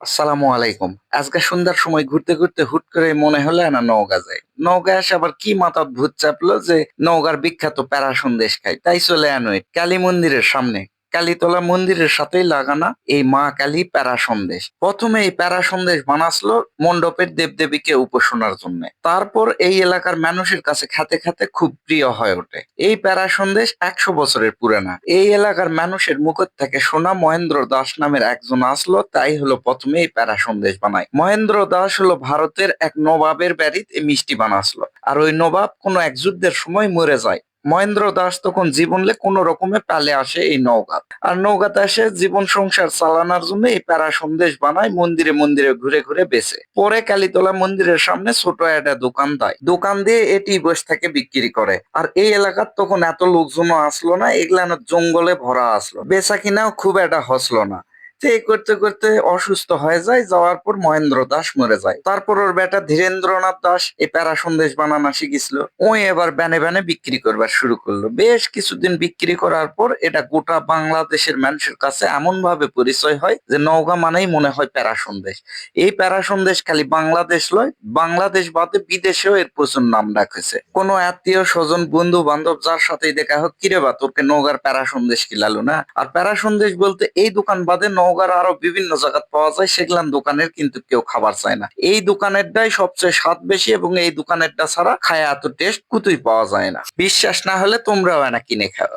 আসসালামু আলাইকুম। আজকে সন্ধ্যার সময় ঘুরতে ঘুরতে হুট করে মনে হলো না নওগাঁ যাই। নওগাঁ এসে আবার কি মাথার ভূত চাপলো যে নওগাঁর বিখ্যাত প্যারাসন দেশ খাই, তাই চলে আনো কালী মন্দিরের সামনে। কালীতলা মন্দিরের সাথেই লাগানা এই মা কালী প্যারা সন্দেশ প্রথমে এই প্যারা সন্দেশ বানাসলো মণ্ডপের দেবদেবীকে উপাসনার জন্য। তারপর এই এলাকার মানুষের কাছে খাতে খাতে খুব প্রিয় হয়ে ওঠে। এই প্যারা সন্দেশ একশো বছরের পুরানা। এই এলাকার মানুষের মুখ থেকে শোনা মহেন্দ্র দাস নামের একজন আসলো, তাই হলো প্রথমে এই প্যারা সন্দেশ বানায়। মহেন্দ্র দাস হলো ভারতের এক নবাবের বাড়িতে মিষ্টি বানাসলো। আর ওই নবাব কোনো এক যুদ্ধের সময় মরে যায়। মহেন্দ্র দাস তখন জীবনলে কোনো রকমে পালে আসে এই নৌকাত আর নৌকাতে এসে জীবন সংসার চালানোর জন্য এই প্যারা সন্দেশ বানায়, মন্দিরে মন্দিরে ঘুরে ঘুরে বেচে। পরে কালীতলা মন্দিরের সামনে ছোট একটা দোকান দেয়। দোকান দিয়ে এটি বসে থেকে বিক্রি করে। আর এই এলাকার তখন এত লোকজনও আসলো না, এগুলা জঙ্গলে ভরা আসলো। বেচা কিনাও খুব একটা হসলো না। এই করতে করতে অসুস্থ হয়ে যায়, যাওয়ার পর মহেন্দ্র দাস মরে যায়। তারপর ওর বেটা ধীরেন্দ্রনাথ দাস এই প্যারা সন্দেশ বানানা শিখেছিল ওই এবার ব্যানে ব্যানে বিক্রি করবার শুরু করল। বেশ কিছুদিন বিক্রি করার পর এটা গোটা বাংলাদেশের মানুষের কাছে এমন ভাবে পরিচয় হয় যে নওগাঁ মানেই মনে হয় প্যারা সন্দেশ। এই প্যারা সন্দেশ খালি বাংলাদেশ লয়, বাংলাদেশ বাদে বিদেশেও এর প্রচুর নাম রাখেছে। কোনো আত্মীয়, স্বজন, বন্ধু, বান্ধব যার সাথেই দেখা হোক, কিরে বা তোকে নওগাঁর প্যারা সন্দেশ খিলালো না? আর প্যারা সন্দেশ বলতে এই দোকান বাদে নওগাঁর আরও বিভিন্ন জায়গা পাওয়া যায়, সেগুলান দোকানের কিন্তু কেউ খাবার চায় না। এই দোকানেরটাই সবচেয়ে স্বাদ বেশি এবং এই দোকানেরটা ছাড়া খায় এত টেস্ট কুতুই পাওয়া যায় না। বিশ্বাস না হলে তোমরাও না কিনে খাও।